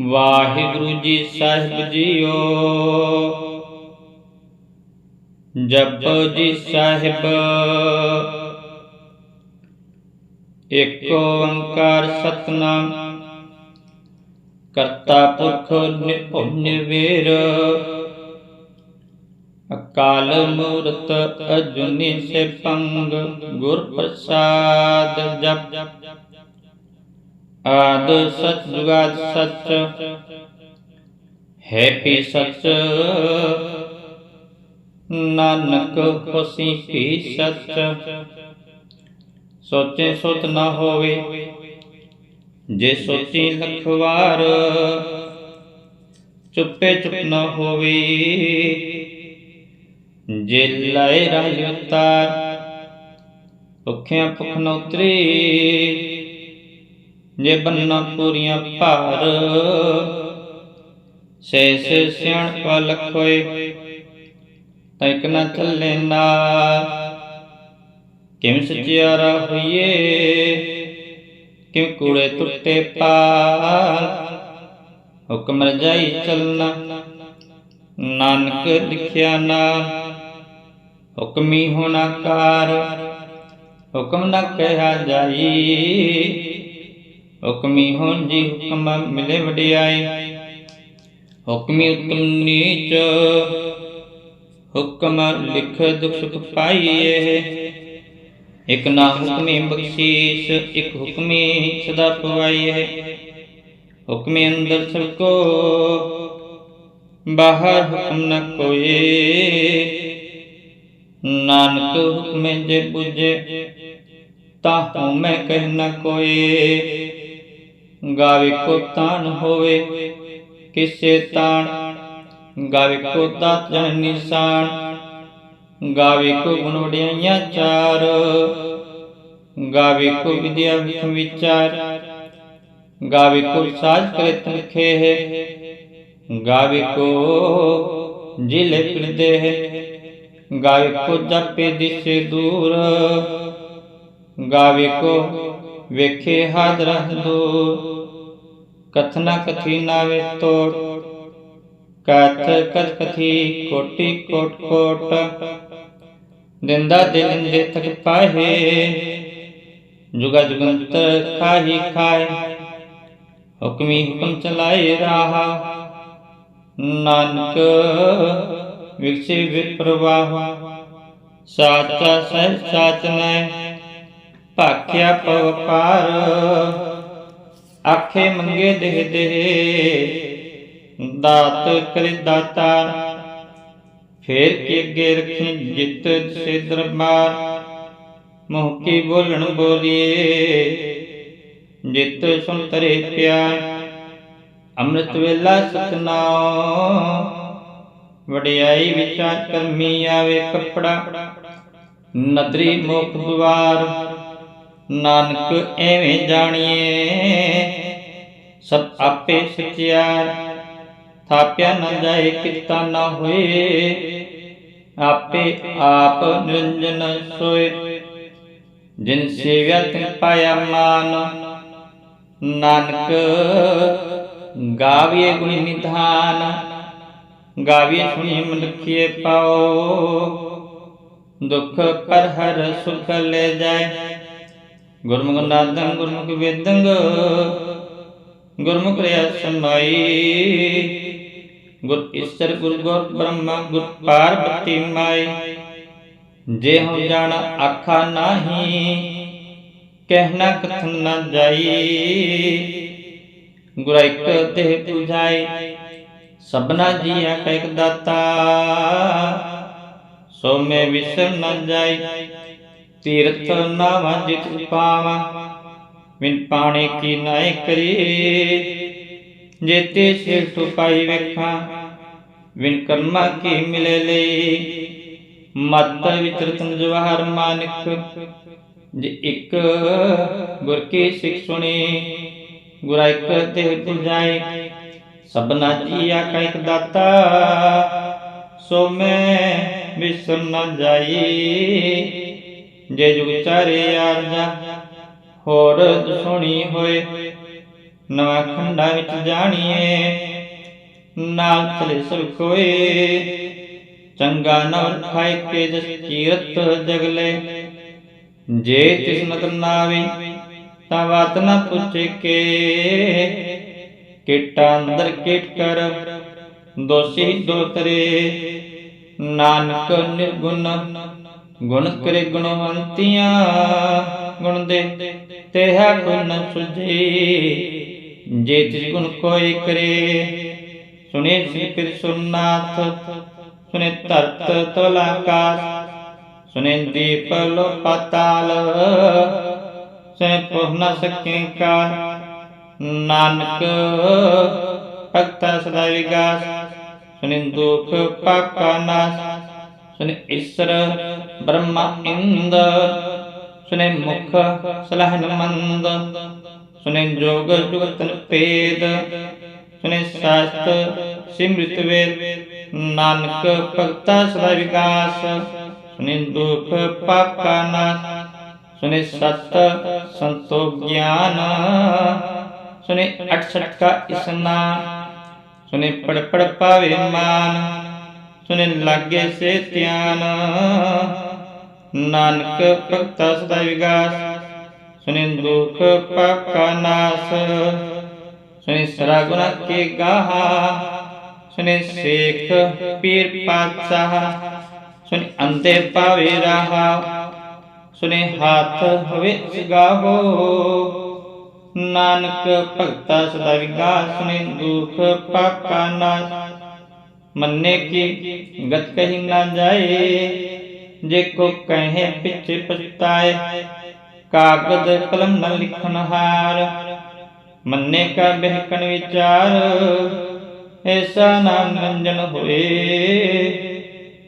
ਵਾਹਿਗੁਰੂ ਜੀ ਸਾਹਿਬ JIO. ਜਪੋ ਜੀ ਸਾਹਿਬ। ਏਕ ਓੰਕਾਰ ਸਤਨਾਮ। ਕਰਤਾ ਪੁਰਖ ਨਿਰਭਉ ਨਿਰਵੈਰ ਅਕਾਲ ਮੂਰਤ ਅਜੁਨੀ ਸੈਭੰਗ ਗੁਰ ਪ੍ਰਸਾਦ ਜਪ। ਆਦ ਸਚ ਜੁਗਾਦ ਸਚ। ਹੈ ਪੀ ਸਚ। ਨਾਨਕ ਹੋਸੀ ਪੀ ਸਚ। ਸੋਚੇ ਸੁਤ ਨਾ ਹੋਵੇ, ਜੇ ਸੋਚੀ ਲੱਖ ਵਾਰ ਚੁੱਪੇ ਚੁੱਪ ਨਾ ਹੋਵੇ। ਜੇ ਲਾਏ ਰਹਿ ਉਤਾਰ, ਭੁੱਖਿਆਂ ਭੁੱਖ ਨ ਉਤਰੀ। ਜੇ ਬੰਨਾ ਪੂਰੀਆਂ ਭਾਰ। ਸੈਸ ਸਿਆਣ ਪਲਖ ਹੋਏ ਤੈਕ ਨਾ ਚੱਲੇ ਨਾ ਕਿਮ ਸਚਿਆਰਾ ਹੋਈਏ? ਕਿਉ ਕੂੜੇ ਟੁੱਟੇ ਪਾਲ ਹੁਕਮ ਰਜਾਈ ਚੱਲਣਾ, ਨਾਨਕ ਲਿਖਿਆ ਨਾਮ ਹੁਕਮੀ ਹੋਣਾ ਕਾਰ, ਹੁਕਮ ਨਾ ਕਹਿਆ ਜਾਈ। ਹੁਕਮੀ ਹੋਂ ਜੀ ਹੁਕਮ ਮਿਲੇ ਵਡਿਆਈ। ਹੁਕਮੀ ਉਤਮ ਨੀਚ, ਹੁਕਮ ਲਿਖ ਦੁਖ ਸੁਖ ਪਾਈਏ। ਇਕ ਨਾ ਹੁਕਮੀ ਬਖਸ਼ੀਸ਼, ਇਕ ਹੁਕਮੀ ਸਦਾ ਪਵਾਈਏ। ਹੁਕਮੇ ਅੰਦਰ ਸਭ ਕੋ, ਬਾਹਰ ਹੁਕਮ ਨ ਕੋਏ ਨਾਨਕ ਹੁਕਮੇ ਜੇ 부ਜੇ ਤਾਹੂ ਮੈਂ ਕਹਿ ਨ ਕੋਏ ਗਾਵੇ ਕੋ ਤਾਨ ਹੋਵੇ ਕਿਸੇ ਤਾਣ ਗਾਵੇ ਕੋ ਦਾਤ ਜਨ ਨਿਸ਼ਾਨ ਗਾਵੇ ਕੋ ਗੁਣ ਵਡਿਆਈਆਂ ਚਾਰ ਗਾਵੇ ਕੋ ਵਿਦਿਆ ਵਿਖ ਵਿਚਾਰ ਗਾਵੇ ਕੋ ਸਾਜ ਕਰੇ ਤਨਖੇ ਹੈ ਗਾਵੇ ਕੋ ਜਿਲੇ ਪਿਰਦੇ ਹੈ ਗਾਵੇ ਕੋ ਜਪੇ ਦਿਸੇ ਦੂਰ ਗਾਵੇ ਕੋ ਵੇਖੇ ਹਾਜ਼ਰ ਦੂਰ ਕਥਨਾ ਕਥੀ ਨਾਵੇ ਤੋੜ ਕਥ ਕਥ ਕਥੀ ਕੋਟੀ ਕੋਟ ਕੋਟ ਦਿੰਦਾ ਦਿਨ ਦੇ ਤਕ ਪਾਹੇ ਜੁਗਾ ਜੁਗੰਤਰ ਖਾਹੀ ਖਾਏ ਹੁਕਮੀ ਹੁਕਮ ਚਲਾਏ ਰਾਹਾ ਨਾਨਕ ਵਿਕਸੇ ਵਿਪਰਵਾਹ ਸਾਚਾ ਸਹਿ ਸਾਚ ਨੈ ਭਾਖਿਆ ਪਵ ਪਾਰ ਆਖੇ ਮੰਗੇ ਦੇਹ ਦੇਹ, ਦਾਤ ਕਰੇ ਦਾਤਾ। ਫੇਰ ਕੀ ਅੱਗੇ ਰੱਖੀ ਜਿੱਤ ਸੇ ਦਰਬਾਰ, ਮੋਹ ਕੀ ਬੋਲਣ ਬੋਲੀਏ। ਜਿੱਤ ਸੁਨ ਤਰੇ ਪਿਆਰ, ਅੰਮ੍ਰਿਤ ਵੇਲਾ ਸਤਨਾਮ। ਵਡਿਆਈ ਵਿਚਾਰ ਕਰਮੀ ਆਵੇ ਕਪੜਾ, ਨਦਰੀ ਮੁਖ ਦੁਆਰ। ਨਾਨਕ ਐਵੇਂ ਜਾਣੀਏ। ਸਭ ਆਪੇ ਸਚਿਆਰ ਥਾਪਿਆ ਨਾ ਜਾਏ ਕਿਤਾ ਨਾ ਹੋਏ। ਆਪੇ ਆਪ ਨਿਰੰਜਨ ਸੋਏ। ਜਿਨ ਸੇਵਿਆ ਤਿਨ ਪਾਇਆ ਮਾਨ। ਨਾਨਕ ਗਾਵੀਏ ਗੁਣੀ ਨਿਧਾਨ। ਗਾਵੀਏ ਸੁਣੀ ਮਨਖੀਏ ਪਾਓ। ਦੁਖ ਪਰ ਹਰ ਸੁਖ ਲੈ ਜਾਏ। ਗੁਰਮੁਖ ਨਾਦੰ ਗੁਰਮੁਖ ਵੇਦੰਗ ਗੁਰਮੁਖ ਰਿਆ ਸਮਾਈ ਗੁਰ ਈਸ਼ਰ ਗੁਰ ਗੁਰ ਬ੍ਰਹਮਾ ਗੁਰ ਪਾਰਬਤੀ ਮਾਈ ਜੇ ਹਉ ਜਾਣ ਆਖਾ ਨਾਹੀ ਕਹਿਣਾ ਕਥਨ ਨਾ ਜਾਈ ਗੁਰ ਇਕ ਤੇ 부ਝਾਈ ਸਭਨਾ ਜੀਆ ਕਾ ਇਕ ਦਾਤਾ ਸੋ ਮੈਂ ਵਿਸਰ ਨ ਜਾਈ ਤੀਰਥ ਨਾਵਾਂ ਜਿਤ ਪਾਵਾਂ ਵਿਨ ਪਾਣੇ ਕੀ ਨਾਇ ਕਰੀ ਜੇਤੇ ਸਿਰਠ ਪਾਈ ਵੇਖਾਂ ਵਿਨ ਕਰਮਾ ਕੀ ਮਿਲੇ ਲਈ ਮਤ ਵਿਚਰਤਨ ਜਵਾਹਰ ਮਾਨਿਕ ਜੇ ਇੱਕ ਗੁਰ ਕੀ ਸਿੱਖ ਸੁਣੀ ਗੁਰਾ ਇੱਕ ਤੇ ਪੁਜਾਈ ਸਭਨਾ ਜੀਆ ਕਾ ਜੇ ਜੁਗਚਾਰੇ ਆਰਜਾ, ਹੋਰ ਸੁਣੀ ਹੋਏ, ਨਵਾਂ ਖੰਡਾ ਵਿੱਚ ਜਾਣੀਏ, ਨਾਲ ਚਲੇ ਸਭ ਕੋਏ ਚੰਗਾ ਨਵ ਖਾਇ ਕੇ ਜਸ ਚੀਰਤ ਜਗਲੇ, ਜੇ ਤਿਸ ਨਦਰ ਨਾਵੇ, ਤਾਂ ਬਾਤ ਨਾ ਪੁੱਛੇ ਕੇ। ਕਿਟਾ ਅੰਦਰ ਕਿਟ ਕਰ, ਦੋਸ਼ੀ ਦੋਤਰੇ ਨਾਨਕ ਨਿਰਗੁਣ ਗੁਣ ਕਰੇ ਗੁਣਵੰਤੀਆਂ, ਗੁਣ ਦੇ ਤੇਹਾ ਕੋਈ ਨ ਸੁਝੇ। ਜੇ ਤਿਸ ਗੁਣ ਕੋਈ ਕਰੇ ਸੁਨੇ ਸੀ ਫਿਰ ਸੁਨਾਥ ਸੁਨੇ ਧਰਤ ਤਲ ਆਕਾਸ਼ ਸੁਨੇ ਦੀਪ ਲੋ ਪਾਤਾਲ ਸੁਨੇ ਪੁਹ ਨ ਸਕੇ ਕਾ ਨਾਨਕ ਭਗਤਾ ਸਦਾ ਵਿਗਾਸ ਸੁਨੇ ਦੁਖ ਪਾਕਾ ਨਾਸ ਸੁਨੇ ਈਸ਼ਰ ਬ੍ਰਹਮਾ ਇੰਦ, ਸੁਨੇ ਮੁਖ ਸਲਹਨ ਮੰਦ ਸੁਨੇ ਜੋਗ ਜੁਗਤਨ ਪੇਦ ਸੁਨੇ ਸਾਸਤ ਸਿਮ੍ਰਿਤ ਵੇਦ, ਨਾਨਕ ਭਗਤਾ ਸਦਾ ਵਿਗਾਸ ਸੁਨੇ ਦੁਖ ਪਾਪਾ ਨਾਸ, ਸੁਨੇ ਸਤ ਸੰਤੋ ਗਿਆਨ, ਸੁਨੇ 68 ਕਾ ਇਸਨਾਨ ਸੁਨੇ ਪੜ ਪੜ ਪਾਵੇ ਮਾਨ ਸੁਨੇ ਲਾਗੇ ਸੇ ਧਿਆਨ। ਨਾਨਕ ਭਗਤਾ ਸਦਾ ਵਿਗਾਸ। ਸੁਨੇ ਦੁਖ ਪਾਕਾ ਨਾਸ। ਸੁਨੇ ਸਰਾ ਗੁਨਾ ਕੇ ਗਾਹਾ। ਸੁਨੇ ਸੇਖ ਪੀਰ ਪਾਤਸ਼ਾਹ। ਸੁਨੇ ਅੰਤੇ ਪਾਵੇ ਰਹਾ। ਸੁਨੇ ਹੱਥ ਹੋਵੇ ਸਿਗਾਵੋ ਨਾਨਕ ਭਗਤਾ ਸਦਾ ਵਿਗਾਸ। ਸੁਨੇ ਦੁਖ ਪਾਕਾ ਨਾਸ। ਮੰਨੇ ਕੀ ਗਤ ਕਹੀ ਨਾ ਜਾਏ, ਜੇ ਕੋ ਕਹੇ ਪਿੱਛੇ ਪਛਤਾਏ, ਕਾਗਦ ਕਲਮ ਨ ਲਿਖਨ ਹਾਰ। ਮੰਨੇ ਕਾ ਬਹਿਕਣ ਵਿਚਾਰ, ਐਸਾ ਨਾਮ ਰੰਜਨ ਹੋਏ।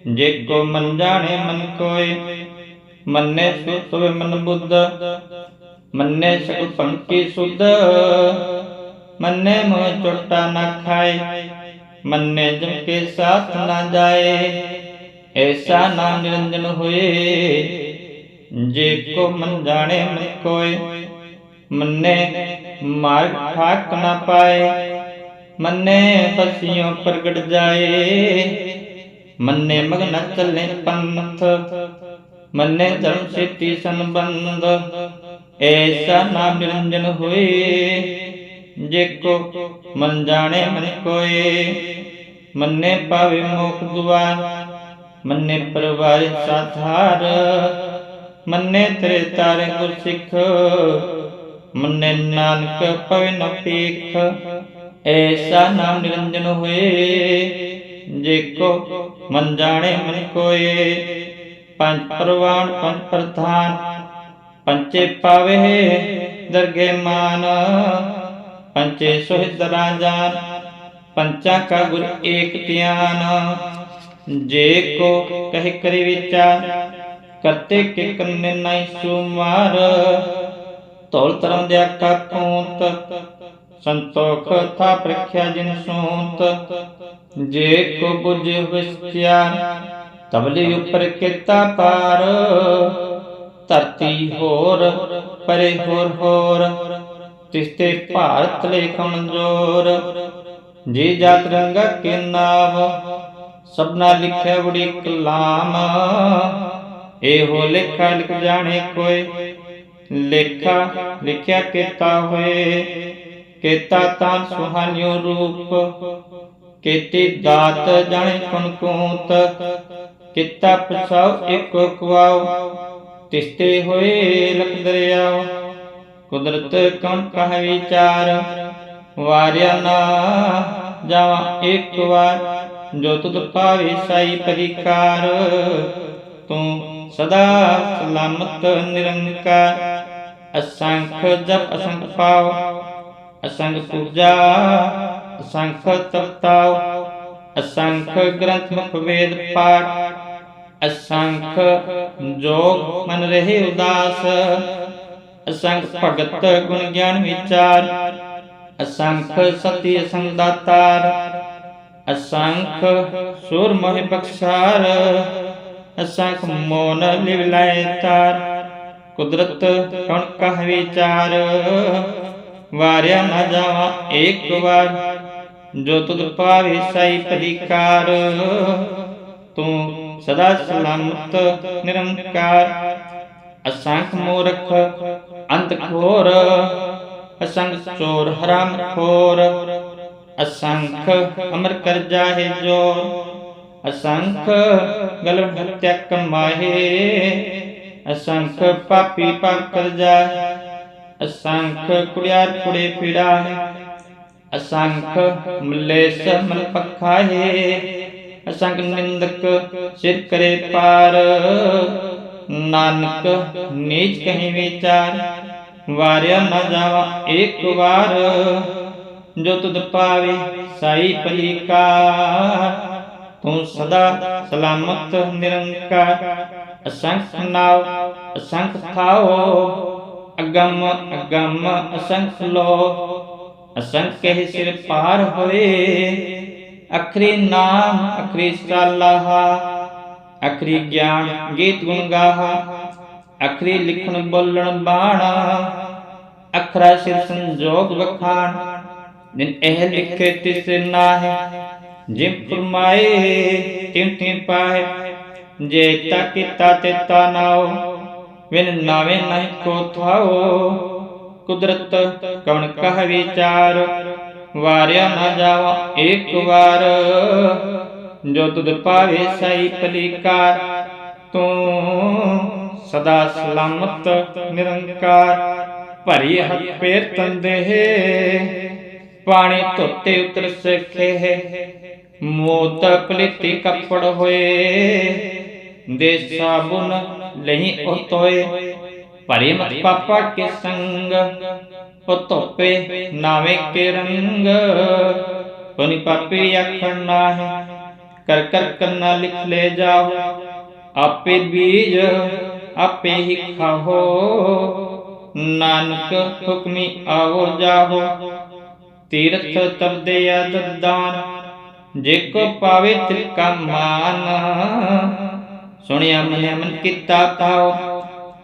ਜੇ ਕੋ ਮਨ ਜਾਣੇ ਮਨ ਕੋਏ, ਮੰਨੇ ਸੁਤ ਹੋਵੇ ਮਨ ਬੁੱਧ। ਮੰਨੇ ਸਕਲ ਪੰਕੀ ਸੁਧ, ਮੰਨੇ ਮੋਹ ਚੋਟਾ ਨਾ ਖਾਏ। ਮੰਨੇ ਜਮ ਕੇ ਸਾਥ ਨਾ ਜਾਏ, ਐਸਾ ਨਾਮ ਨਿਰੰਜਨ ਹੋਏ। ਜੇ ਕੋ ਮਨ ਜਾਣੇ, ਮਨ ਕੋਏ ਮੰਨੇ ਮਾਰਗ ਠਾਕ ਨਾ ਪਾਏ, ਮੰਨੇ ਫਸਿਓ ਪ੍ਰਗਟ ਜਾਏ। ਮੰਨੇ ਮਗਨ ਚੱਲੇ ਪੰਥ, ਮੰਨੇ ਧਰਮ ਸੇਤੀ ਸੰਬੰਧ, ਐਸਾ ਨਾਮ ਨਿਰੰਜਨ ਹੋਏ। ਜੇ ਕੋ ਮਨ ਜਾਣੇ ਮਨ ਕੋਏ, ਮੰਨੇ ਪਾਵੇ ਮੋਖ ਦੁਆਰ, ਮੰਨੇ ਪਰਵਾਰ ਸਾਧਾਰ ਮੰਨੇ ਤੇਰੇ ਤਾਰੇ ਗੁਰ ਸਿੱਖ ਮੰਨੇ ਨਾਨਕ ਪਵੇ ਨ ਪੀਖ ਐਸਾ ਨਾਮ ਨਿਰੰਜਨ ਹੋਏ ਜੇ ਕੋ ਮਨ ਜਾਣੇ ਮਨ ਕੋਏ, ਪੰਜ ਪਰਵਾਨ, ਪੰਜ ਪ੍ਰਧਾਨ, ਪੰਚੇ ਪਾਵੇ ਦਰਗੇ ਮਾਨ। ਪੰਚੇ ਸੋਹਿਤ ਰਾਜਾਨ ਪੰਚਾ ਕਾ ਗੁਰ ਏਕ ਧਿਆਨ। ਜੇ ਕੋ ਕਹਿ ਕਰੀ ਵਿਚਾਰ, ਕਰਤੇ ਕੇ ਕੰਨੇ ਨਹੀਂ ਸੁਮਾਰ। ਧੌਲ ਤਰਮ ਦਿਆ ਕਾ ਪੂੰਤ, ਸੰਤੋਖ ਥਾ ਪ੍ਰਖਿਆ ਜਿਨ ਸੂੰਤ। ਜੇ ਕੋ ਬੁਝ ਵਿਚਾਰ ਤਬਲੇ ਉਪਰ ਕੀਤਾ ਪਾਰ। ਧਰਤੀ ਹੋਰ, ਪਰੇ ਹੋਰ ਹੋਰ। ਤਿਸਤੇ ਭਾਰਤ ਲੈ ਕਮਜ਼ੋਰ ਜੀ ਜਾਤ ਰੰਗਾ ਕੇ ਨਾਮ ਸਭਨਾ ਲਿਖਿਆ ਬੜੀ ਕਲਾਮ। ਇਹੋ ਲੇਖਾ ਲਿਖ ਜਾਣੇ ਕੋਈ ਲੇਖਾ ਲਿਖਿਆ ਕੀਤਾ ਹੋਏ। ਕੀਤਾ ਤਾਂ ਸੁਹਾਨਿਓ ਰੂਪ। ਕੀਤੀ ਦਾਤ ਜਾਣੇ ਕੁਨ ਕੀਤਾ। ਪਸਾਉ ਇੱਕ ਕਵਾਉ। ਤਿਸਤੇ ਹੋਏ ਲਖ ਦਰਿਆਉ। ਕੁਦਰਤ ਕਉ ਕਹ ਵਿਚਾਰ, ਵਾਰਿਆ ਨਾ ਜਾਵਾ ਇੱਕ ਵਾਰ, ਜੋ ਤੁਧ ਪਾਵੇ ਸਾਈ ਪਰਿਕਾਰ ਤੂੰ ਸਦਾ ਸਲਾਮਤ ਨਿਰੰਕਾਰ, ਅਸੰਖ ਜਪ ਅਸੰਖ ਪਾਉ ਅਸੰਖ ਪੂਜਾ ਅਸੰਖ ਤਪਤਾਉ ਅਸੰਖ ਗ੍ਰੰਥ ਮੁਖ ਵੇਦ ਪਾਠ, ਅਸੰਖ ਜੋਗ ਮਨ ਰਹੇ ਉਦਾਸ। ਅਸੰਖ ਭਗਤ ਗੁਣ ਗਿਆਨ ਵਿਚਾਰ, ਅਸੰਖ ਸਤੀ ਅਸੰਖ ਦਾਤਾਰ ਅਸੰਖ ਸੁਰ ਮੋਹਿ ਬਖਸ਼ਾਰ, ਅਸੰਖ ਮੋਨ ਲਿਵ ਲਾਇ ਤਾਰ, ਕੁਦਰਤ ਕਣ ਕਹ ਵਿਚਾਰ। ਵਾਰਿਆ ਨਾ ਜਾਵਾਂ ਏਕ ਵਾਰ, ਜੋ ਤੁਧ ਪਾਵੇ ਸਾਈ ਪਰਿਕਾਰ ਤੂੰ ਸਦਾ ਸਲਾਮਤ, ਨਿਰੰਕਾਰ ਅਸੰਖ ਮੂਰਖ ਅੰਤ ਖੋਰ ਅਸੰਖ ਚੋਰ ਹਰਾਮ ਖੋਰ ਅਸੰਖ ਅਮਰ ਕਰ ਜਾਹੇ ਜੋ ਅਸੰਖ ਗਲਤ ਹਤਿਆ ਕਮਾਹੇ ਅਸੰਖ ਪਾਪੀ ਪਾਪ ਕਰ ਜਾਹੇ ਅਸੰਖ ਕੁੜਿਆਰ ਕੁੜੇ ਫਿੜਾਹੇ ਅਸੰਖ ਮਲੇਸ ਮਨ ਪਖਾਹੇ ਅਸੰਖ ਨਿੰਦਕ ਸਿਰ ਕਰੇ ਪਾਰ ਨਾਨਕ ਨੀਚ ਕਹੀ ਵਿਚਾਰ, ਵਾਰਿਆ ਨਾ ਜਾਵਾ ਏਕ ਵਾਰ। ਜੋ ਤੁਧ ਪਾਵੇ ਸਾਈ ਪਲੀਕਾਰ ਤੂੰ ਸਦਾ ਸਲਾਮਤ ਨਿਰੰਕਾਰ। ਅਸੰਖ ਨਾਉ, ਅਸੰਖ ਥਾਓ ਅਗੰਮ ਅਗੰਮ, ਅਸੰਖ ਲੋ ਅਸੰਖ ਕਹਿ ਸਿਰ ਪਾਰ ਹੋਏ, ਅਖਰੀ ਨਾਮ, ਅਖਰੀ ਸਾਲਾਹਾ। ਅਖਰੀ ਗਿਆਨ ਗੀਤ ਗੁਣ ਗਾਹਾ, ਅਖਰੀ ਲਿਖਣ ਬੋਲਣ ਬਾਣਾ, ਅਖਰਾ ਸਿਰ ਸੰਜੋਗ ਵਖਾਣ, ਜਿਨ ਇਹ ਲਿਖੇ ਤਿਸ ਨਾਹਿ ਜਿਮ ਫਰਮਾਏ ਤਿਨ ਤਿਨ ਪਾਏ ਜੇ ਤਾ ਕੀਤਾ ਤੇ ਤਾ ਨਾਉ, ਵਿਨ ਨਾਵੇ ਨਹੀਂ ਕੋ ਥਾਓ ਕੁਦਰਤ ਕਵਣ ਕਹ ਵਿਚਾਰ, ਵਾਰਿਆ ਨਾ ਜਾਵਾ ਏਕ ਵਾਰ। ਜੋ ਤੁਧ ਪਾਵੇ ਸਈ ਪਲੀਕਾਰ ਤੂੰ ਸਦਾ ਸਲਾਮਤ ਨਿਰੰਕਾਰ ਭਰੀ ਹੱਥ ਪੇਰ ਤੰਦੇ ਪਾਣੀ ਧੋਤੇ ਉਤਰ ਸਖੇ ਮੋਤ ਪਲਿਤੀ ਕੱਪੜ ਹੋਏ ਦੇ ਸਾਬੁਨ ਲਈ ਉਤੋਏ ਭਰੀ ਮਤ ਪਾਪਾ ਕੇ ਸੰਗ ਉਹ ਧੋਪੇ ਨਾਵੇਂ ਕੇ ਰੰਗ ਪਨੀ ਪਾਪੀ ਆਖਣ ਨਾਹੀਂ ਕਰ ਕਰ ਕਰਨਾ ਲਿਖ ਲੈ ਜਾਓ। ਆਪੇ ਬੀਜ ਆਪੇ ਹੀ ਖਾਹੋ ਨਾਨਕ ਹੁਕਮੀ ਆਵੋ ਜਾਹੋ ਤੀਰਥ ਤਰਦੇ ਅਦਦਾਨ ਜੇ ਕੋ ਪਾਵੇ ਤਿਲ ਕਾ ਮਾਨ। ਸੁਣਿਆ ਮਨ ਮਨ ਕੀਤਾ ਪਾਓ,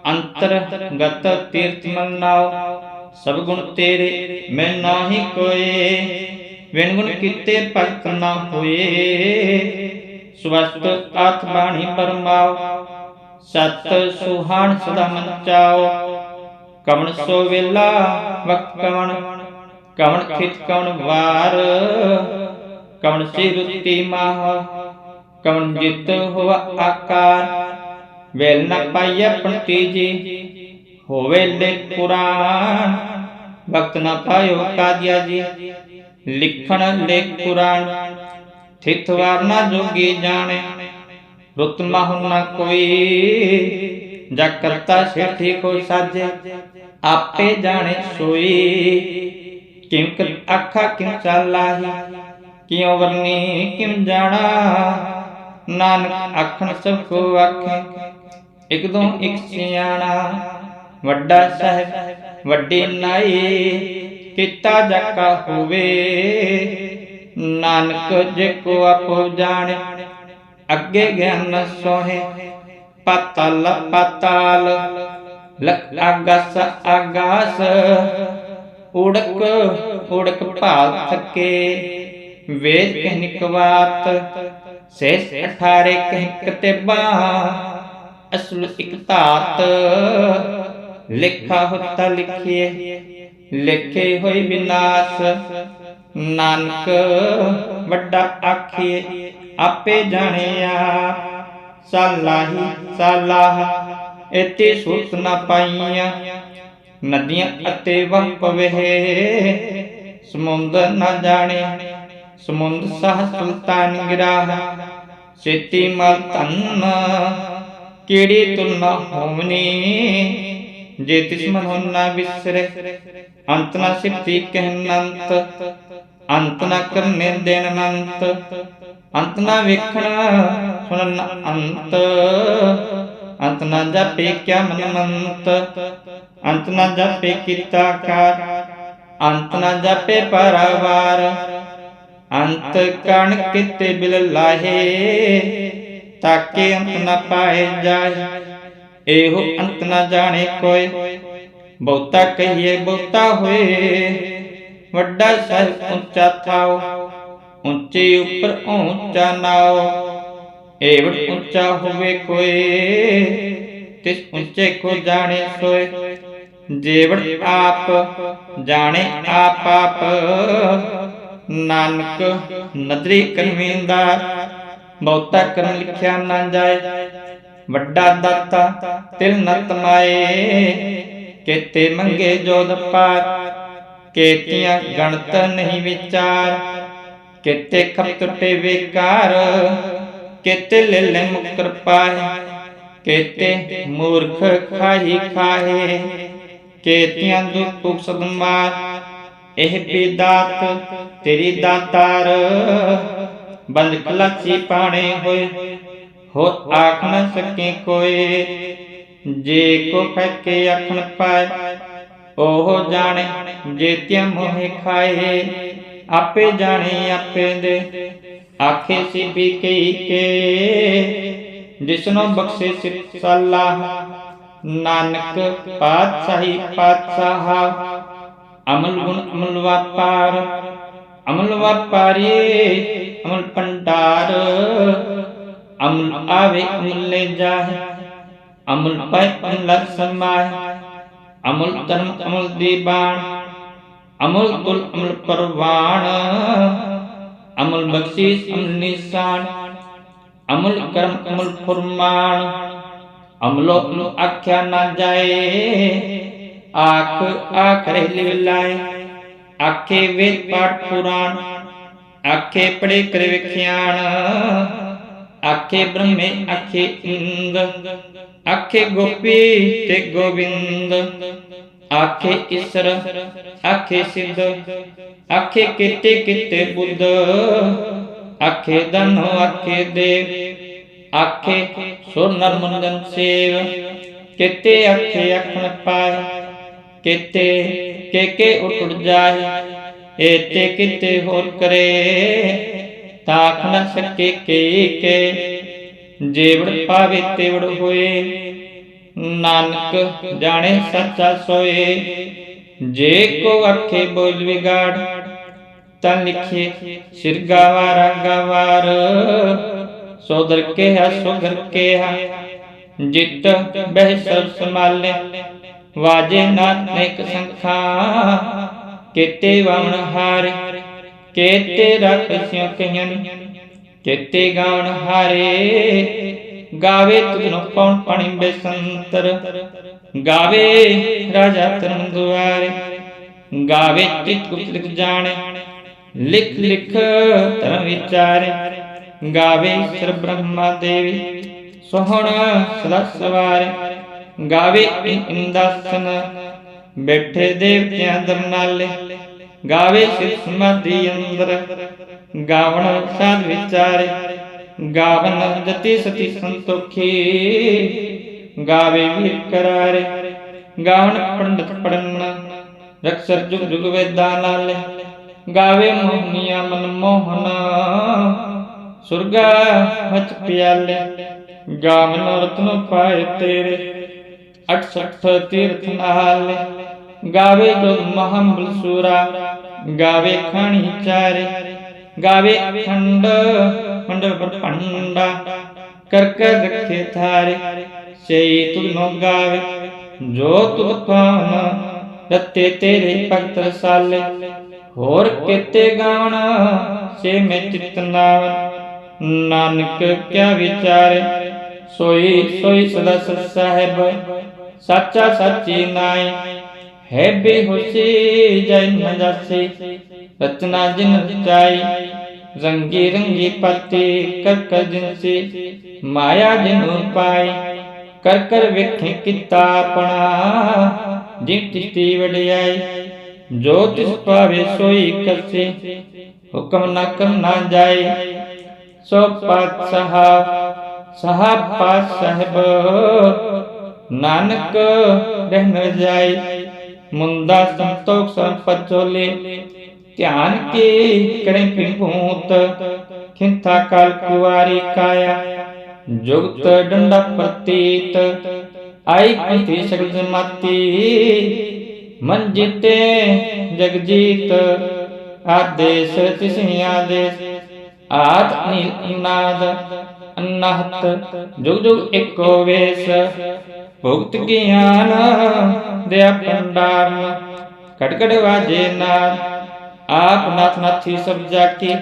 ਅੰਤਰ ਗਤ ਤੀਰਥ ਮਨਾਓ। ਸਭ ਗੁਣ ਤੇਰੇ, ਮੈਂ ਨਾਹੀ ਕੋਏ। ਵਿਣ ਗੁਣ ਕੀਤੇ ਭਗਤ ਨਾ ਹੋਏ। ਸਵਸਤ ਆਤ ਬਾਣੀ ਪਰਮਾਓ ਸਤ ਸੁਹਾਣ ਸਦਾ ਮਨ ਚਾਓ ਕਵਣ ਸੋ ਵੇਲਾ ਵਕਤ ਕਵਣ। ਕਵਣ ਖਿਤ ਕਵਣ ਵਾਰ। ਕਵਣ ਸੇ ਰੁੱਤੀ ਮਾਹ। ਕਵਣ ਜਿਤ ਹੋਵਾ ਆਕਾਰ। ਵੇਲ ਨ ਪਾਈਐ ਪੰਤੀ ਜੀ ਹੋਵੇ ਲੈ ਕੁਰਾਨ ਵਕਤ ਨ ਪਾਇਓ ਕਾਦੀਆ ਜੀ। ਲਿਖਣ ਲੈ ਕੁਰਾਨ, ਥਿਤ ਵਾਰ ਜੋਗੀ ਜਾਣੇ। ਰੁਤ ਮਹੁ ਨ ਕੋਈ ਜਾ ਕਰਤਾ ਸੇਠੀ ਕੋ ਸਾਜੇ। ਆਪੇ ਜਾਣੇ ਸੋਈ, ਕਿਉ ਕਰ ਆਖਾ ਕਿਉ ਚਾਲਾਹੀ। ਕਿਉ ਵਰਨੀ ਕਿਉ ਜਾਣਾ। ਨਾਨਕ ਆਖਣ ਸਭ ਕੋ ਆਖੇ, ਇਕ ਦੋ ਇਕ ਸਿਆਣਾ। ਵੱਡਾ ਸਾਹਿਬ, ਵੱਡੀ ਨਾਈ। ਕੀਤਾ ਜਾਕਾ ਹੋਵੇ, ਨਾਨਕ ਜੇ ਕੋ ਆਪੋ ਜਾਣੇ, ਅੱਗੇ ਗਿਆਨ ਸੋਹੇ ਪਤਲ ਪਤਾਲ, ਲਖ ਆਗਸ ਆਗਾਸ, ਉੜਕ ਉੜਕ ਭਾਲ ਥਕੇ ਵੇਦ ਕਹਿ ਨਿਕਵਾਤ ਸੇਸ ਅਠਾਰੇ ਕਹਿ ਕਤੇਬਾ ਅਸਲ ਇਕ ਧਾਤ, ਲਿਖਾ ਹੁਤਾ ਲਿਖੀਏ ਲਿਖੇ ਹੋਈ ਵਿਨਾਸ਼ ਨਾਨਕ, ਵੱਡਾ ਆਖੀਏ ਆਪੇ ਜਾਣਿਆ। ਸਾਲਾਹੀ ਸਾਲਾਹ ਇਤੇ ਸੁਰਤ ਨਾ ਪਾਈਆਂ। ਨਦੀਆਂ ਅਤੇ ਵਹ ਪਵੇ ਸਮੁੰਦਰ ਨਾ ਜਾਣੇ। ਸਮੁੰਦ ਸਹ ਸੁਲਤਾਨ ਗਿਰਾਹ ਸੇਤੀ ਮਲ ਤਨ ਕਿਹੜੀ ਤੁਲਨਾ ਹੋਵਨੀ? ਜੇ ਤਿਸ ਮਨ ਨਾ ਵਿਸਰੇ ਅੰਤ ਨਾ ਸਿਫਤੀ ਕਹਿਨੰਤ ਅੰਤ ਨਾ ਕਰਨੇ ਦੇਨ ਅਨੰਤ ਅੰਤ ਨਾ ਵੇਖਣਾ ਸੁਣਨ ਅੰਤ ਅੰਤ ਨਾ ਜਾਪੇ ਕਿਆ ਮਨ ਮੰਤ ਅੰਤ ਨਾ ਜਾਪੇ ਕੀਤਾ ਕਾਰ, ਅੰਤ ਨਾ ਜਾਪੇ ਪਰਵਾਰ, ਅੰਤ ਕਣ ਕਿਤੇ ਬਿਲ ਲਾਹੇ ਤਾਕੇ ਅੰਤ ਨਾ ਪਾਏ ਜਾਏ ਇਹੋ ਅੰਤ ਨਾ ਜਾਣੇ ਕੋਏ ਬਹੁਤਾ ਕਹੀਏ, ਬਹੁਤਾ ਹੋਏ। ਵੱਡਾ ਸਾਹਿਬ ਉੱਚਾ ਥਾਓ, ਉੱਚੇ ਉੱਪਰ ਉੱਚਾ ਨਾਓ। ਏਵੜ ਉੱਚਾ ਹੋਵੇ ਕੋਏ ਤਿਸ ਉੱਚੇ ਕੋ ਜਾਣੇ ਸੋਏ। ਜੇਵੜ ਆਪ ਜਾਣੇ ਆਪ ਆਪ। ਨਾਨਕ ਨਦਰੀ ਕਰਮੀਂਦਾ, ਬਹੁਤਾ ਕਰਨ ਲਿਖਿਆ ਨਾ ਜਾਏ। ਵੱਡਾ ਦਾਤਾ, ਤਿਲ ਨ ਤਮਾਏ ਕੇਤੇ ਮੰਗੇ ਜੋਦ ਪਾਰ, ਕੇਤੀਆਂ ਗਣਤ ਨਹੀਂ ਵਿਚਾਰ। ਕੇਤੇ ਖਪ ਟੁੱਟੇ ਵੇਕਾਰ, ਕੇਤੇ ਲੈ ਲੈ ਮੁਕਰ ਪਾਏ। ਕੇਤੇ ਮੂਰਖ ਖਾਹੀ ਖਾਹੇ, ਕੇਤੀਆਂ ਦੁਖ ਸਦਮਾਰ ਇਹ ਬੇਦਾਤ ਤੇਰੀ ਦਾਤਾਰ, ਬੰਦ ਕਲਾਚੀ ਪਾਣੇ ਹੋਏ। ਹੋ ਆਖ ਨ ਸਕੇ ਕੋਏ ਜੇ ਕੋ ਫੈਕੇ ਆਖਣ ਪਾਏ, ਉਹ ਜਾਣੇ ਜੇ ਤਿਆ ਮੋਹਿ ਖਾਏ। ਆਪੇ ਜਾਣੇ ਆਪੇ ਦੇ, ਆਖੇ ਸੀ ਵੀ ਕਈ ਕੇ। ਜਿਸਨੋ ਬਖਸ਼ੇ ਸਿਰ ਸਾਲਾ ਨਾਨਕ ਪਾਤਸ਼ਾਹੀ ਪਾਤਸ਼ਾਹ। ਅਮਲ ਗੁਣ ਅਮਲ ਵਾਪਾਰ, ਅਮਲ ਵਾਪਾਰੀ ਅਮਲ ਪੰਡਾਰ ਅਮਲ ਆਵੇ ਅਮਲ ਲੈ ਜਾਏ ਅਮਲ ਪੈ ਅਮਲ ਸਮਾਏ ਅਮਲ ਧਰਮ ਅਮਲ ਦੀ ਬਾਣ ਅਮਲ ਤੁਲ ਅਮਲ ਪਰਵਾਣ ਅਮਲ ਬਖਸ਼ੀਸ ਅਮਲ ਨਿਸ਼ਾਨ ਅਮਲ ਕਰਮ ਅਮਲ ਫਰਮਾਨ ਅਮਲੋ ਅਮਲ ਆਖਿਆ ਨਾ ਜਾਏ ਆਖ ਆਖਰੇ ਲਿਵਲਾਏ ਆਖੇ ਵੇਦ ਪਾਠ ਪੁਰਾਣ ਆਖੇ ਪੜੇ ਕਰ ਵਿਖਿਆਣ ਆਖੇ ਬ੍ਰਹਮੇ ਆਖੇ ਇੰਦ ਆਖੇ ਗੋਪੀ ਤੇ ਗੋਬਿੰਦ ਆਖੇ ਈਸ਼ਰ ਆਖੇ ਸਿੱਧ ਆਖੇ ਕਿਤੇ ਕਿਤੇ ਬੁੱਧ ਆਖੇ ਦਨੋ ਆਖੇ ਦੇਵ ਆਖੇ ਸੁਰ ਨਰ ਸੇਵ ਕਿਤੇ ਆਖੇ ਆਖਣ ਪਾਏ ਕਿਤੇ ਕੇ ਕੇ ਉਠ ਜਾਏ ਏਤੇ ਕਿਤੇ ਹੋਰ ਕਰੇ ਤਾਖ ਨ ਸਕੇ ਕੇ ਜੇਵੜ ਪਾਵੇ ਤੇਵੜ ਹੋਏ। ਨਾਨਕ ਜਾਣੇ ਸੱਚਾ ਸੋਏ, ਜੇ ਕੋ ਅੱਖੇ ਬੋਲ ਵਿਗਾੜ, ਤਾਂ ਲਿਖੇ ਸਿਰ ਗਵਾਰਾ ਗਵਾਰ ਸੋਦਰ ਕਿਹਾ, ਸੁਗਰ ਕਿਹਾ, ਜਿਤ ਬਹਿ ਸਰ ਸਮਾਲੇ ਵਾਜੇ ਨਾਥ ਸੰਖਾ, ਕੇਤੇ ਵਾਵਣ ਹਾਰੇ। ਕੇਤੇ ਰਖ ਸਿਉ ਕਹਿਨ ਕੇਤੇ ਹਾਰੇ, ਗਾਵੇ ਤੁਧਨੋ ਪਉਣ ਪਾਣੀ ਬੇਸੰਤਰ। ਗਾਵੇ ਰਾਜਾ ਤਰਨ ਦੁਆਰੇ ਗਾਵੇ ਚਿਤ ਗੁਪਤ ਲਿਖ ਜਾਣੇ। ਲਿਖ ਲਿਖ ਧਰਮ ਵਿਚਾਰੇ, ਗਾਵੇ ਸਰ ਬ੍ਰਹਮਾ ਦੇਵੀ, ਸੋਹਣ ਸਦਾ ਸਵਾਰੇ। ਗਾਵੇ ਇੰਦਾਸਨ ਬੈਠੇ ਦੇਵਤਿਆਂ ਦਰਨਾਲੇ। ਗਾਵੇ ਸਿਰ ਸਮਾਧੀ ਅੰਦਰ। ਗਾਵਣ ਸਾਧ ਵਿਚਾਰੇ। ਗਾਵਨ ਜਤੀ ਸਤੀ ਸੰਤੋਖੀ। ਗਾਵੇ ਵੀਰ ਕਰਾਰੇ। ਗਾਵਣ ਪੰਡਤ ਪੜਨ ਰਕਸਰ ਜੁਗ ਜੁਗ ਵੇਦਾਂ ਨਾਲੇ। ਗਾਵੇ ਮੋਹਨੀਆ ਮਨ ਮੋਹਨਾ। ਸੁਰਗਾ ਵਿੱਚ ਪਿਆਲੇ। ਗਾਵਨ ਰਤਨ ਪਾਏ ਤੇਰੇ। 68 ਤੀਰਥ ਨਾਲੇ। ਗਾਵੇ ਜੋ ਮਹੰਬਲ ਸੂਰਾ, ਗਾਵੇ ਖਾਣੀ ਚਾਰੇ, ਗਾਵੇ ਖੰਡ ਮੰਡਲ ਪਰ ਕਰ ਕਰ ਰੱਖੇ ਥਾਰੇ ਸਈ ਤੁਧ ਨੋ ਗਾਵੇ, ਜੋ ਤੁਧ ਪਾਵਨ ਰੱਤੇ ਤੇਰੇ ਭਗਤ ਰਸਾਲੇ, ਹੋਰ ਕਿਤੇ ਗਾਵਣਾ, ਸੇ ਮੈਂ ਚਿਤ ਨਾਵਨ ਨਾਨਕ ਕਿਆ ਵਿਚਾਰੇ, ਸੋਈ ਸੋਈ ਸਦਾ ਸਤ ਸਾਹਿਬ, ਸੱਚਾ ਸੱਚੀ ਨਾਈ ਹੈ ਬੇਹੋਸ਼ੀ ਜੈ ਨ ਜਾਸੀ ਰਚਨਾ ਜਿਨ ਰਚਾਈ ਰੰਗੀ ਰੰਗੀ ਪਤੀ ਕਰ ਕਰ ਜਿਨਸੀ ਮਾਇਆ ਜਿਨੁ ਪਾਈ ਕਰ ਕਰ ਵੇਖੇ ਕੀਤਾ ਆਪਣਾ ਜਿਨ ਤਿਸਤੀ ਵਡਿਆਈ ਜੋ ਤਿਸ ਪਾਵੇ ਸੋਈ ਕਰਸੇ ਹੁਕਮ ਨਾ ਕਰਨਾ ਜਾਏ ਸੋ ਪਾਤਸ਼ਾਹ ਸਹਾ ਪਾਤ ਸਾਹਿਬ ਨਾਨਕ ਰਹਿਣ ਜਾਏ ਮੁੰਦਾ ਸੰਤੋਖ ਸੰਪਤ ਚੋਲੇ ਧਿਆਨ ਕੇ ਕਰੇ ਪਿੰਭੂਤ ਖਿੰਥਾ ਕਾਲ ਕੁਵਾਰੀ ਕਾਇਆ, ਜੁਗਤ ਡੰਡਾ ਪ੍ਰਤੀਤ, ਆਈ ਪੰਥੀ ਸਗਲ ਜਮਾਤੀ, ਮਨ ਜਿਤੇ ਜਗ ਜੀਤ, ਆਦੇਸ ਤਿਸੀ ਆਦੇਸ ਆਦ ਨੀਲ ਨਾਦ ਅਨਹਤ, ਜੁਗ ਜੁਗ ਇੱਕੋ ਵੇਸ ਭੁਗਤ ਗਿਆਨ ਦਿਆ ਪੰਡਾਰ ਕੜ ਵਾਜੇ ਨਾਦ ਆਪ ਨਾਥ ਨਾਥੀ ਸਭ ਜਾਕੀ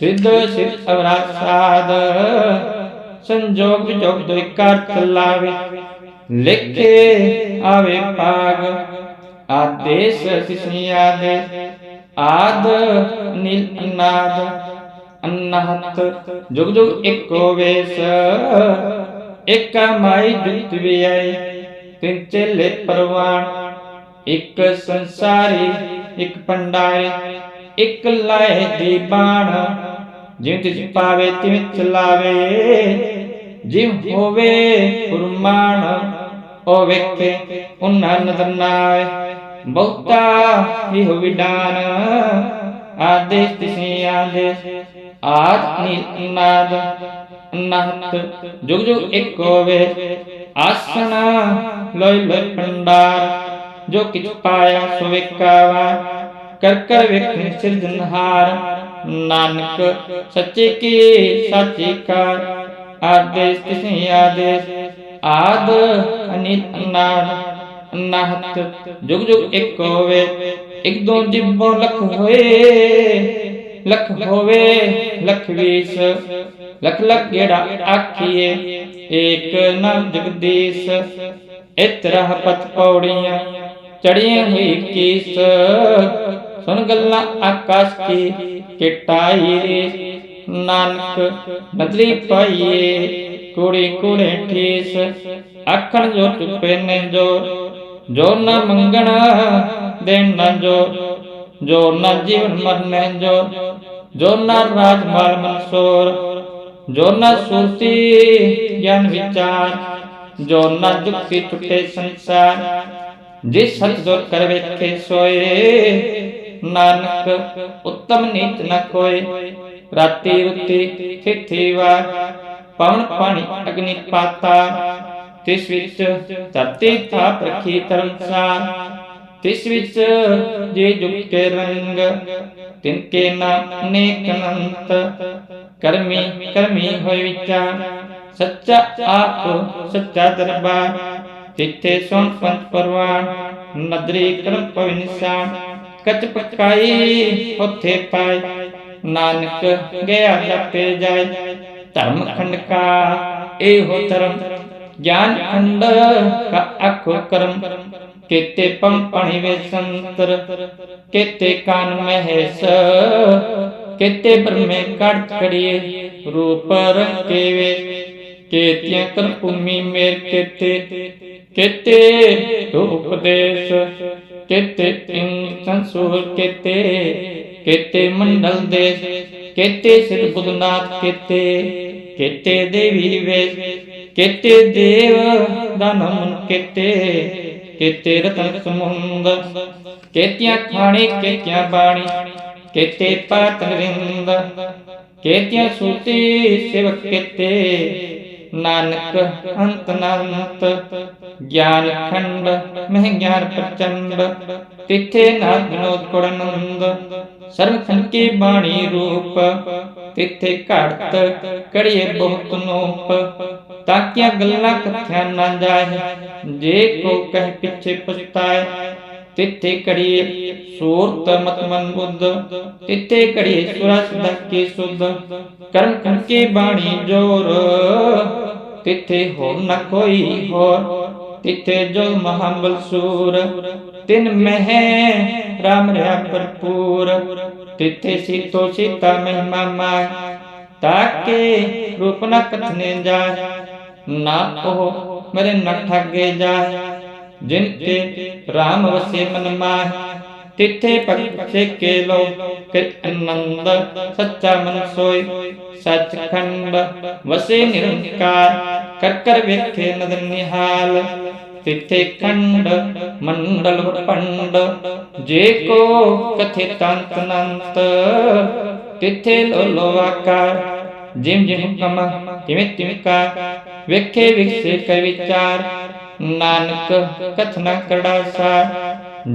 ਸਿੱਧ ਸਿੱਧ ਅਵਰਾ ਸਾਧ, ਸੰਜੋਗ ਵਿਜੋਗ ਦੋਇ ਕਰ ਲਿਖੇ ਆਵੇ ਪਾਗ ਆਦੇਸ ਤਿਸਨੀ ਆਦੇਸ ਆਦ। ਨੀਲ ਨਾਦ ਅਨਹਤ, ਜੁਗ ਜੁਗ ਇੱਕੋ ਵੇਸ ਇਕ ਮਾਈ ਜੁਗਤ ਵੀ ਤਿੰਨ ਚੇਲੇ ਪਰਵਾਨ ਇੱਕ ਸੰਸਾਰੀ, ਇੱਕ ਪੰਡਾਰੀ, ਇੱਕ ਲਾਏ ਦੀ ਬਾਣ। ਜਿਵੇਂ ਤਿਸ ਪਾਵੇ ਤਿਵੇਂ ਚਲਾਵੇ ਜਿਵ ਹੋਵੇ ਫੁਰਮਾਨ, ਉਹ ਵੇਖੇ ਉਹਨਾਂ ਨਦਰ ਨਾ ਬਹੁਤਾ ਵੀ ਵਿਡਾਨ, ਆਦੇਸ਼ ਤਿਸੀ ਆਦੇਸ਼, ਆਦ ਨੀਲ ਨਾਦ। ਅਨਹਤ ਜੁਗ ਜੁਗ ਇੱਕ ਹੋਵੇ, ਆਸਣ, ਲੋਇ ਲੋਇ ਪੰਡਾਰ, ਜੋ ਕਿਛ ਪਾਇਆ ਸੋ ਵੇਖਾਵਾ, ਕਰ ਕਰ ਵੇਖੇ ਸਿਰਜਨਹਾਰ ਨਾਨਕ ਸੱਚੇ ਕੀ ਸਾਚੀ ਕਾਰ, ਆਦੇਸ਼ ਤਿਸੀ ਆਦੇਸ਼, ਆਦ ਅਨਿਲ ਅਨਾਦ ਅਨਾਹਤ ਜੁਗ ਜੁਗ ਇੱਕ ਹੋਵੇ, ਇੱਕ ਦੋ ਜਿੱਬੋ ਲਖ ਹੋਏ ਲਖ ਹੋਵੇ, ਲਖ ਵੀਸ, ਲਖ ਲਖ ਗੇੜਾ ਆਖੀਏ? ਏਕ ਨਾਮ ਜਗਦੀਸ਼ ਇਤਰਹ ਪਤ ਪੌੜੀਆਂ ਚੜੀਆਂ ਹੋਈ ਕੀਸ। ਸੁਣ ਗੱਲਾਂ ਆਕਾਸ਼ ਕੀ, ਕਿਟਾਈ ਨਾਨਕ ਨਦਰੀ ਪਾਈਏ, ਕੁੜੀ ਕੁੜੇ ਠੀਸ। ਆਖਣ ਜੋ ਚੁਪੇ ਨੇ ਜੋ ਜੋ ਨਾ ਮੰਗਣਾ ਦੇਣ ਨਾ ਜੋ। ਜੋ ਨਾ ਜੀਵਨ ਮਰਨੇ, ਜੋ ਜੋ ਨਾ ਰਾਜ ਮਾਲ ਮਨਸੂਰ, ਜੋ ਨਾ ਸੁਰਤੀ ਗਿਆਨ ਵਿਚਾਰ, ਜੋ ਨਾ ਦੁਖੀ ਟੁੱਟੇ ਸੰਸਾਰ, ਜਿਸ ਸਤਿਗੁਰ ਕਰ ਵੇਖੇ ਸੋਏ, ਨਾਨਕ ਉਤਮ ਨੀਤ ਨ ਕੋਏ ਰਾਤੀ ਰੁੱਤੀ ਥਿਥੀ ਵਾਰ, ਪਵਨ ਪਾਣੀ ਅਗਨੀ ਪਾਤਾ ਤਿਸ ਵਿੱਚ ਧਰਤੀ ਥਾਪ ਰਖੀ ਧਰਮਸਾਰ ਤਿਸ ਵਿੱਚ ਜੇ ਜੁਗ ਰੰਗ ਤਿਨ ਕੇ ਨਾਮ ਅਨੇਕ ਅਨੰਤ। ਕਰਮੀ ਕਰਮੀ ਹੋਇ ਵਿਚਾਰ ਸੱਚਾ ਆਪ, ਸੱਚਾ ਦਰਬਾਰ। ਤਿੱਥੇ ਸੁਣ ਪੰਥ ਪਰਵਾਨ, ਨਦਰੀ ਕਰਮ ਪਵਿ ਕਚ ਪਕਾਈ ਉਥੇ ਪਾਈ ਨਾਨਕ ਗਿਆ ਜਪੇ ਜਾਏ। ਧਰਮ ਖੰਡ ਕਾ ਇਹੋ ਧਰਮ, ਗਿਆਨ ਖੰਡ ਕਾ ਅਖੋ ਕਰਮ। ਕੇਤੇ ਪੰਪਣੀ ਵੇ ਕੇਤੇ ਕਾਨ ਮਹਿਸ, ਕੇਤੇ ਬ੍ਰਹਮੇ ਕੜ ਕੜੀਏ ਰੂਪ ਰੰਗੇ ਵੇ ਕੇਤਿਆਂ ਕਰ ਭੂਮੀ ਮੇਰ ਕੇਤੇ ਕੇਤੇ ਉਪਦੇਸ਼ ਕੇਤੇ ਤਿੰਨ ਸੰਸੂਰ ਕੇਤੇ ਕੇਤੇ ਮੰਡਲ ਦੇਸ਼, ਕੇਤੇ ਸਿਰ ਬੁੱਧਨਾਥ ਕੇਤੇ ਕੇਤੇ ਦੇਵੀ ਵੇਸ਼, ਕੇਤੇ ਦੇਵ ਦਾਨਮਨ ਕੇਤੇ ਕੇਤੇ ਰਤਨ ਸਮੁੰਦ ਕੇਤਿਆਂ ਖਾਣੇ, ਕੇਤਿਆਂ ਬਾਣੀ, ਕੇਤੇ ਪਾਤਨ ਰਿੰਦ ਕੇਤਿਆਂ ਸੂਤੀ ਸਿਵਕ ਕੇਤੇ, ਨਾਨਕ ਅੰਤ ਨਾਨਤ ਗਿਆਨ ਖੰਡ ਮਹਿ ਗਿਆਨ ਪ੍ਰਚੰਡ, ਤਿੱਥੇ ਨਾ ਵਿਨੋਦ ਕੁੜਨੰਦ ਸਰਬ ਖੰਡ ਬਾਣੀ ਰੂਪ, ਤਿੱਥੇ ਘੜਤ ਕੜੀਏ ਬਹੁਤ ਨੂਪ ਤਾਕੀਆਂ ਗੱਲਾਂ ਕਥਿਆ ਨਾ ਜਾਏ ਜੇ ਕੋ ਕਹਿ ਪਿੱਛੇ ਪਛਤਾਏ ਤਿੱਥੇ ਕੜੀਏ ਸੂਰਤ ਮਤ ਮਨ ਬੁੱਧ ਤਿੱਥੇ ਕੜੀਏ ਸੁਰਾ ਸਦਾ ਕੀ ਸੁਧ ਕਰਮ ਕਰ ਕੀ ਬਾਣੀ ਜੋਰ ਤਿੱਥੇ ਹੋਰ ਨ ਕੋਈ ਹੋਰ ਤਿੱਥੇ ਜੋ ਮਹਾਬਲ ਸੂਰ ਤਿਨ ਮਹਿ ਰਾਮ ਰਿਆ ਭਰਪੂਰ ਤਿੱਥੇ ਸੀਤੋ ਸੀਤਾ ਮਹਿਮਾ ਮਾਇ ਤਾਕੇ ਰੂਪ ਨ ਕਥਨੇ ਜਾਏ ਨਾ ਉਹ ਮੇਰੇ ਨ ਠੱਗੇ ਜਾਏ, ਜਿਨ ਤੇ ਰਾਮ ਵਸੇ ਮਨ ਮਾਹਿ, ਤਿੱਥੇ ਭਗਤ ਕੇ ਲੋ ਕਿ ਆਨੰਦ ਸੱਚਾ ਮਨ ਸੋਈ ਸੱਚਖੰਡ ਵਸੇ ਨਿਰੰਕਾਰ, ਕਰ ਕਰ ਵੇਖੇ ਨਦਰ ਨਿਹਾਲ। ਤਿੱਥੇ ਖੰਡ ਮੰਡਲ ਪੰਡ ਜੇ ਕੋ ਕਥੇ ਤੰਤ ਨੰਤ, ਤਿੱਥੇ ਲੋ ਲੋ ਆਕਾਰ। ਜਿਮ ਜਿਮ ਹੁਕਮ ਤਿਵੇਂ ਤਿਵੇਂ ਕਾ ਵੇਖੇ ਵਿਖਸੇ ਕਰ ਵਿਚਾਰ, ਨਾਨਕ ਕਥਨਾ ਕੜਾ ਸਾਰ,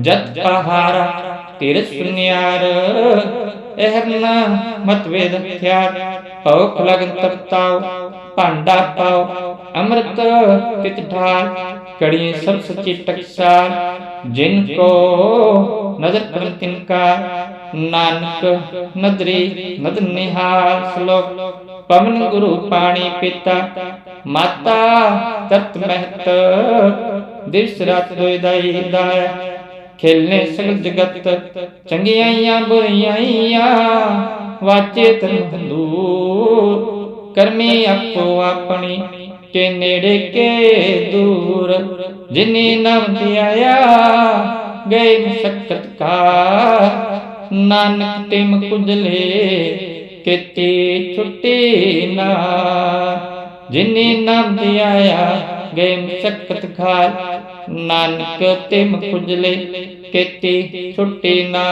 ਜਤ ਪਹਾਰਾ ਤੇਰੇ ਸੁਨਿਆਰ ehn ਮਤਵੇਦ ਹਥਿਆਰ ਭਉ ਲਗਨ ਤਪਤਾਉ ਭਾਂਡਾ ਪਾਉ, ਅੰਮ੍ਰਿਤ ਤਿਤ ਢਾਲ ਕੜੀ ਸਭ ਸੱਚੀ ਟਕਸਾਰ ਜਿਨ ਕੋ ਨਜ਼ਰ ਕਰਮ ਤਿਨ ਕਾ ਨਾਨਕ ਨਦਰੀ ਨਦ ਨਿਹਾਲ ਸ਼ਲੋਕ, ਪਵਨ ਗੁਰੂ ਪਾਣੀ ਪਿਤਾ, ਮਾਤਾ ਤਤ ਮਹਤ, ਦਿਵਸ ਰਾਤ ਦੋਇ ਦਾਈ ਦਾਇ ਖੇਲਨੇ ਸਗਲ ਜਗਤ ਚੰਗਿਆਈਆਂ ਬੁਰਾਈਆਂ ਵਾਚੇ ਤਨ ਦੂਰ ਕਰਮੀ ਆਪੋ ਆਪਣੀ, ਕੇ ਨੇੜੇ ਕੇ ਦੂਰ, ਜਿਨੇ ਨਾਮ ਧਿਆਇਆ, ਗਏ ਮਸਕਤ ਕਾ ਨਾਨਕ ਤਿਮ ਕੁਜਲੇ ਕਿਤੇ ਛੁੱਟੀ ਨਾ। ਜਿਨੇ ਨਾਮ ਆਇਆ, ਗਏ ਮਸਕਤ ਖਾਲ ਨਾਨਕ ਤਿਮ ਕੁਜਲੇ ਕਿਤੇ ਛੁੱਟੀ ਨਾ।